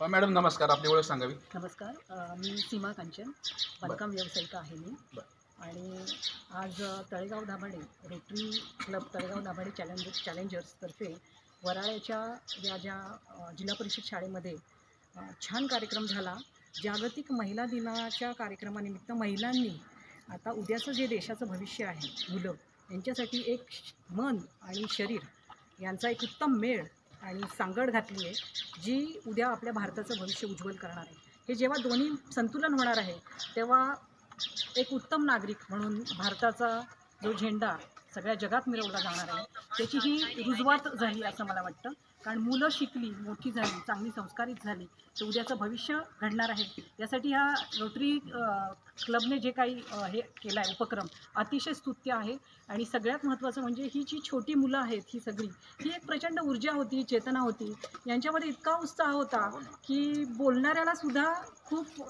अ, madam नमस्कार. आपली ओळख सांगावी. नमस्कार. अ, मी सीमा कांचन. बांधकाम व्यावसायिका आहे मी. आणि आज अ, Talegaon Dabhade rotary club Talegaon Dabhade challenge चॅलेंजर्सतर्फे वराळ्याच्या या ज्या अ, जिल्हा परिषद शाळेमध्ये अ, छान कार्यक्रम झाला. जागतिक महिला दिनाच्या कार्यक्रमानिमित्त महिलांनी आता उद्याचं जे देशाचं भविष्य आहे मुलं यांच्यासाठी एक श- मन आणि शरीर यांचा एक उत्तम मेळ आणि सांगड घातली आहे जी उद्या आपल्या भारताचं भविष्य उज्ज्वल करणार आहे. हे जेव्हा दोन्ही संतुलन होणार आहे तेव्हा एक उत्तम नागरिक म्हणून भारताचा जो झेंडा सगळ्या जगात मिरवला जाणार आहे. त्याची ही रुजवात झाली असं मला वाटतं. कारण मुलं शिकली मोठी झाली चांगली संस्कारित झाली तर उद्याचं भविष्य घडणार आहे. यासाठी ह्या रोटरी क्लबने जे काही हे केलं आहे उपक्रम अतिशय स्तुत्य आहे. आणि सगळ्यात महत्त्वाचं म्हणजे ही जी छोटी मुलं आहेत ही सगळी ही एक प्रचंड ऊर्जा होती चेतना होती. यांच्यामध्ये इतका उत्साह होता की बोलणाऱ्याला सुद्धा खूप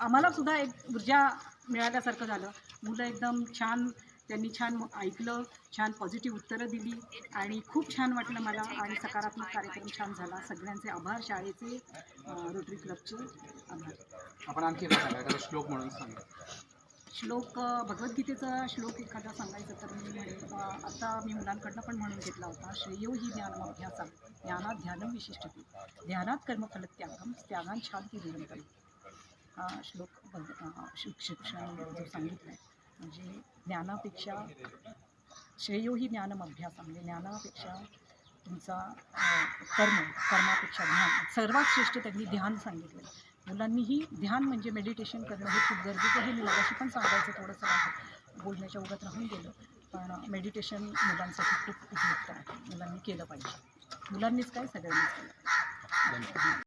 आम्हाला सुद्धा एक ऊर्जा मिळाल्यासारखं झालं. मुलं एकदम छान त्यांनी छान ऐकलं छान पॉझिटिव्ह उत्तरं दिली आणि खूप छान वाटलं मला आणि सकारात्मक कार्यक्रम छान झाला. सगळ्यांचे आभार शाळेचे रोटरी क्लबचे आभार. आपण आणखी एखादा श्लोक म्हणून सांगा. श्लोक भगवद्गीतेचा श्लोक एखादा सांगायचं तर मी आता मी मुलांकडनं पण म्हणून घेतला होता श्रेयो ही ज्ञानमभ्यासा ज्ञानात ध्यानं विशिष्टते. ध्यानात कर्मफलत्यागम त्यागान शांती निरंतर. हा श्लोक भग अ, शिक- शिक्षण जो सांगितला आहे म्हणजे ज्ञानापेक्षा श्रेयो ही ज्ञानमभ्यासा म्हणजे ज्ञानापेक्षा तुमचा कर्म कर्मापेक्षा ध्यान. सर्वात श्रेष्ठ त्यांनी ध्यान सांगितलं. मुलांनीही ध्यान म्हणजे मेडिटेशन करणं हे खूप गरजेचं आहे. मुलाशी पण सांगायचं थोडंसं बोलण्याच्या उगात राहून गेलं. पण मेडिटेशन मुलांसाठी खूप उपयुक्त आहे. मुलांनी केलं पाहिजे. मुलांनीच काय? सगळ्यांनीच केलं.